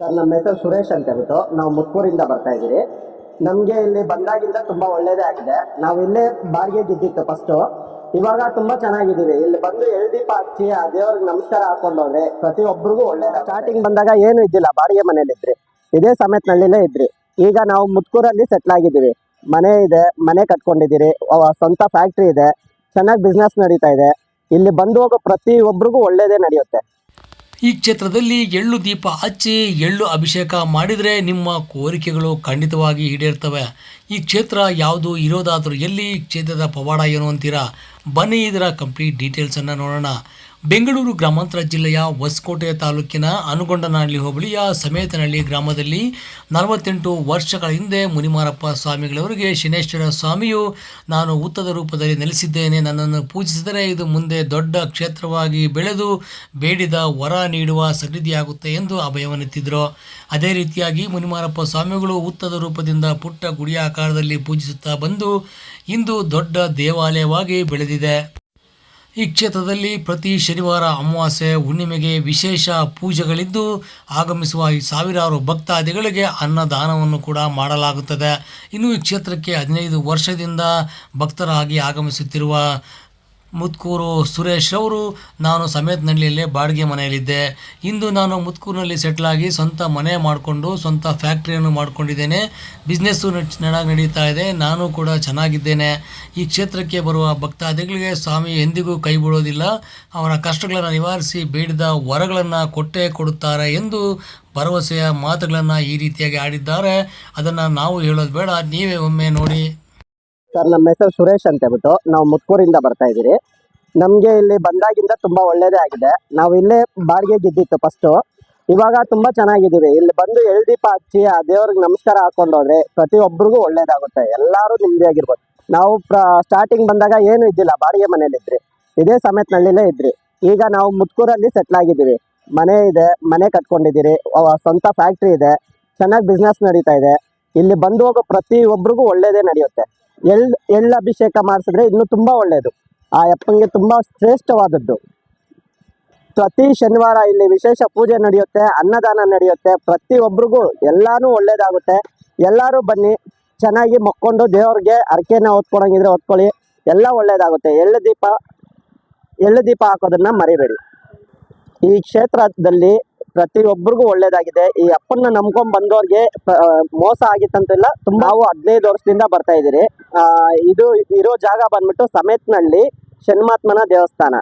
Sir, ನಮ್ಮ ಹೆಸರು ಸುರೇಶ್ ಅಂತ ಹೇಳ್ಬಿಟ್ಟು ನಾವು ಮುತ್ಕೂರಿಂದ ಬರ್ತಾ ಇದ್ದೀವಿ ನಮಗೆ ಇಲ್ಲಿ ಬಂದಾಗಿಂದ ತುಂಬ ಒಳ್ಳೇದೇ ಆಗಿದೆ. ನಾವು ಇಲ್ಲೇ ಬಾಡಿಗೆ ಇದ್ದಿತ್ತು ಫಸ್ಟು ಇವಾಗ ತುಂಬಾ ಚೆನ್ನಾಗಿದ್ದೀವಿ. ಇಲ್ಲಿ ಬಂದು ಎಳ್ದೀಪ ಹಚ್ಚಿ ಆ ದೇವ್ರಿಗೆ ನಮಸ್ಕಾರ ಹಾಕೊಂಡು ಹೋದ್ರೆ ಪ್ರತಿಯೊಬ್ಬರಿಗೂ ಒಳ್ಳೇದ. ಸ್ಟಾರ್ಟಿಂಗ್ ಬಂದಾಗ ಏನು ಇದ್ದಿಲ್ಲ. ಬಾಡಿಗೆ ಮನೇಲಿ ಇದ್ರಿ. ಇದೇ ಸಮೇತನಹಳ್ಳಿಲೇ ಇದ್ರಿ. ಈಗ ನಾವು ಮುತ್ಕೂರಲ್ಲಿ ಸೆಟ್ಲ್ ಆಗಿದ್ದೀವಿ. ಮನೆ ಇದೆ, ಮನೆ ಕಟ್ಕೊಂಡಿದ್ದೀರಿ. ಸ್ವಂತ ಫ್ಯಾಕ್ಟ್ರಿ ಇದೆ. ಚೆನ್ನಾಗಿ ಬಿಸ್ನೆಸ್ ನಡೀತಾ ಇದೆ. ಇಲ್ಲಿ ಬಂದು ಹೋಗೋ ಪ್ರತಿಯೊಬ್ಬರಿಗೂ ಒಳ್ಳೇದೇ ನಡೆಯುತ್ತೆ. ಈ ಕ್ಷೇತ್ರದಲ್ಲಿ ಎಳ್ಳು ದೀಪ ಹಚ್ಚಿ ಎಳ್ಳು ಅಭಿಷೇಕ ಮಾಡಿದರೆ ನಿಮ್ಮ ಕೋರಿಕೆಗಳು ಖಂಡಿತವಾಗಿ ಈಡೇರ್ತವೆ. ಈ ಕ್ಷೇತ್ರ ಯಾವುದು ಇರೋದಾದರೂ ಎಲ್ಲಿ ಕ್ಷೇತ್ರದ ಪವಾಡ ಏನು ಅಂತೀರಾ? ಬನ್ನಿ ಇದರ ಕಂಪ್ಲೀಟ್ ಡೀಟೇಲ್ಸನ್ನು ನೋಡೋಣ. ಬೆಂಗಳೂರು ಗ್ರಾಮಾಂತರ ಜಿಲ್ಲೆಯ ಹೊಸಕೋಟೆ ತಾಲೂಕಿನ ಅನುಗೊಂಡನಹಳ್ಳಿ ಹೋಬಳಿಯ ಸಮೇತನಹಳ್ಳಿ ಗ್ರಾಮದಲ್ಲಿ ನಲವತ್ತೆಂಟು ವರ್ಷಗಳ ಹಿಂದೆ ಮುನಿಮಾರಪ್ಪ ಸ್ವಾಮಿಗಳವರಿಗೆ ಶನೇಶ್ವರ ಸ್ವಾಮಿಯು ನಾನು ಉತ್ತದ ರೂಪದಲ್ಲಿ ನೆಲೆಸಿದ್ದೇನೆ. ನನ್ನನ್ನು ಪೂಜಿಸಿದರೆ ಇದು ಮುಂದೆ ದೊಡ್ಡ ಕ್ಷೇತ್ರವಾಗಿ ಬೆಳೆದು ಬೇಡಿದ ವರ ನೀಡುವ ಸನ್ನಿಧಿಯಾಗುತ್ತೆ ಎಂದು ಅಭಯವನ್ನೆತ್ತಿದ್ರು. ಅದೇ ರೀತಿಯಾಗಿ ಮುನಿಮಾರಪ್ಪ ಸ್ವಾಮಿಗಳು ಉತ್ತದ ರೂಪದಿಂದ ಪುಟ್ಟ ಗುಡಿಯ ಆಕಾರದಲ್ಲಿ ಪೂಜಿಸುತ್ತಾ ಬಂದು ಇಂದು ದೊಡ್ಡ ದೇವಾಲಯವಾಗಿ ಬೆಳೆದಿದೆ. ಈ ಕ್ಷೇತ್ರದಲ್ಲಿ ಪ್ರತಿ ಶನಿವಾರ ಅಮಾವಾಸ್ಯೆ ಹುಣ್ಣಿಮೆಗೆ ವಿಶೇಷ ಪೂಜೆಗಳಿದ್ದು ಆಗಮಿಸುವ ಈ ಸಾವಿರಾರು ಭಕ್ತಾದಿಗಳಿಗೆ ಅನ್ನದಾನವನ್ನು ಕೂಡ ಮಾಡಲಾಗುತ್ತದೆ. ಇನ್ನು ಈ ಕ್ಷೇತ್ರಕ್ಕೆ ಹದಿನೈದು ವರ್ಷದಿಂದ ಭಕ್ತರಾಗಿ ಆಗಮಿಸುತ್ತಿರುವ ಮುತ್ಕೂರು ಸುರೇಶ್ ಅವರು ನಾನು ಸಮೇತನಹಳ್ಳಿಯಲ್ಲೇ ಬಾಡಿಗೆ ಮನೆಯಲ್ಲಿದ್ದೆ. ಇಂದು ನಾನು ಮುತ್ಕೂರಿನಲ್ಲಿ ಸೆಟ್ಲಾಗಿ ಸ್ವಂತ ಮನೆ ಮಾಡಿಕೊಂಡು, ಸ್ವಂತ ಫ್ಯಾಕ್ಟ್ರಿಯನ್ನು ಮಾಡಿಕೊಂಡಿದ್ದೇನೆ. ಬಿಸ್ನೆಸ್ಸು ಚೆನ್ನಾಗಿ ನಡೀತಾ ಇದೆ, ನಾನು ಕೂಡ ಚೆನ್ನಾಗಿದ್ದೇನೆ. ಈ ಕ್ಷೇತ್ರಕ್ಕೆ ಬರುವ ಭಕ್ತಾದಿಗಳಿಗೆ ಸ್ವಾಮಿ ಎಂದಿಗೂ ಕೈ ಬಿಡೋದಿಲ್ಲ ಅವರ ಕಷ್ಟಗಳನ್ನು ನಿವಾರಿಸಿ ಬೇಡಿದ ವರಗಳನ್ನು ಕೊಟ್ಟೇ ಕೊಡುತ್ತಾರೆ ಎಂದು ಭರವಸೆಯ ಮಾತುಗಳನ್ನು ಈ ರೀತಿಯಾಗಿ ಆಡಿದ್ದಾರೆ. ಅದನ್ನು ನಾವು ಹೇಳೋದು ಬೇಡ, ನೀವೇ ಒಮ್ಮೆ ನೋಡಿ. ಸರ್, ನಮ್ಮ ಹೆಸರು ಸುರೇಶ್ ಅಂತ ಹೇಳ್ಬಿಟ್ಟು ನಾವು ಮುತ್ಕೂರಿಂದ ಬರ್ತಾ ಇದ್ದೀರಿ. ನಮಗೆ ಇಲ್ಲಿ ಬಂದಾಗಿಂದ ತುಂಬ ಒಳ್ಳೇದೇ ಆಗಿದೆ. ನಾವು ಇಲ್ಲೇ ಬಾಡಿಗೆ ಇದ್ದಿತ್ತು ಫಸ್ಟು ಇವಾಗ ತುಂಬ ಚೆನ್ನಾಗಿದ್ದೀವಿ. ಇಲ್ಲಿ ಬಂದು ಎಳ್ದೀಪ ಹಚ್ಚಿ ಆ ದೇವ್ರಿಗೆ ನಮಸ್ಕಾರ ಹಾಕೊಂಡು ಹೋದ್ರೆ ಪ್ರತಿಯೊಬ್ಬರಿಗೂ ಒಳ್ಳೇದಾಗುತ್ತೆ. ಎಲ್ಲರೂ ನೆಮ್ಮದಿಯಾಗಿರ್ಬೋದು ನಾವು ಪ್ರ ಸ್ಟಾರ್ಟಿಂಗ್ ಬಂದಾಗ ಏನು ಇದ್ದಿಲ್ಲ. ಬಾಡಿಗೆ ಮನೇಲಿ ಇದ್ರಿ. ಇದೇ ಸಮೇತನಹಳ್ಳಿಲೇ ಇದ್ರಿ. ಈಗ ನಾವು ಮುತ್ಕೂರಲ್ಲಿ ಸೆಟ್ಲ್ ಆಗಿದ್ದೀವಿ. ಮನೆ ಇದೆ, ಮನೆ ಕಟ್ಕೊಂಡಿದ್ದೀರಿ. ಸ್ವಂತ ಫ್ಯಾಕ್ಟ್ರಿ ಇದೆ. ಚೆನ್ನಾಗಿ ಬಿಸ್ನೆಸ್ ನಡೀತಾ ಇದೆ. ಇಲ್ಲಿ ಬಂದು ಹೋಗೋ ಪ್ರತಿಯೊಬ್ಬರಿಗೂ ಒಳ್ಳೇದೇ ನಡೆಯುತ್ತೆ. ಎಳ್ ಎಳ್ಳು ಅಭಿಷೇಕ ಮಾಡಿಸಿದ್ರೆ ಇನ್ನೂ ತುಂಬ ಒಳ್ಳೆಯದು ಆ ಅಪ್ಪನಿಗೆ ತುಂಬ ಶ್ರೇಷ್ಠವಾದದ್ದು. ಪ್ರತಿ ಶನಿವಾರ ಇಲ್ಲಿ ವಿಶೇಷ ಪೂಜೆ ನಡೆಯುತ್ತೆ, ಅನ್ನದಾನ ನಡೆಯುತ್ತೆ. ಪ್ರತಿಯೊಬ್ಬರಿಗೂ ಎಲ್ಲಾನು ಒಳ್ಳೇದಾಗುತ್ತೆ. ಎಲ್ಲರೂ ಬನ್ನಿ, ಚೆನ್ನಾಗಿ ಮಕ್ಕೊಂಡು ದೇವ್ರಿಗೆ ಅರ್ಕೆನ ಹೊತ್ಕೊಳಂಗಿದ್ರೆ ಹೊತ್ಕೊಳ್ಳಿ, ಎಲ್ಲ ಒಳ್ಳೇದಾಗುತ್ತೆ. ಎಳ್ಳು ದೀಪ ಎಳ್ಳು ದೀಪ ಹಾಕೋದನ್ನ ಮರಿಬೇಡಿ. ಈ ಕ್ಷೇತ್ರದಲ್ಲಿ ಪ್ರತಿಯೊಬ್ಬರಿಗೂ ಒಳ್ಳೇದಾಗಿದೆ. ಈ ಅಪ್ಪನ್ನ ನಂಬ್ಕೊಂಡ್ ಬಂದವ್ರಿಗೆ ಮೋಸ ಆಗಿತ್ತಂತಿಲ್ಲ. ನಾವು ಹದಿನೈದು ವರ್ಷದಿಂದ ಬರ್ತಾ ಇದ್ದೀರಿ. ಆ, ಇದು ಇರೋ ಜಾಗ ಬಂದ್ಬಿಟ್ಟು ಸಮೇತ್ನಳ್ಳಿ ಶನ್ಮಾತ್ಮನ ದೇವಸ್ಥಾನ.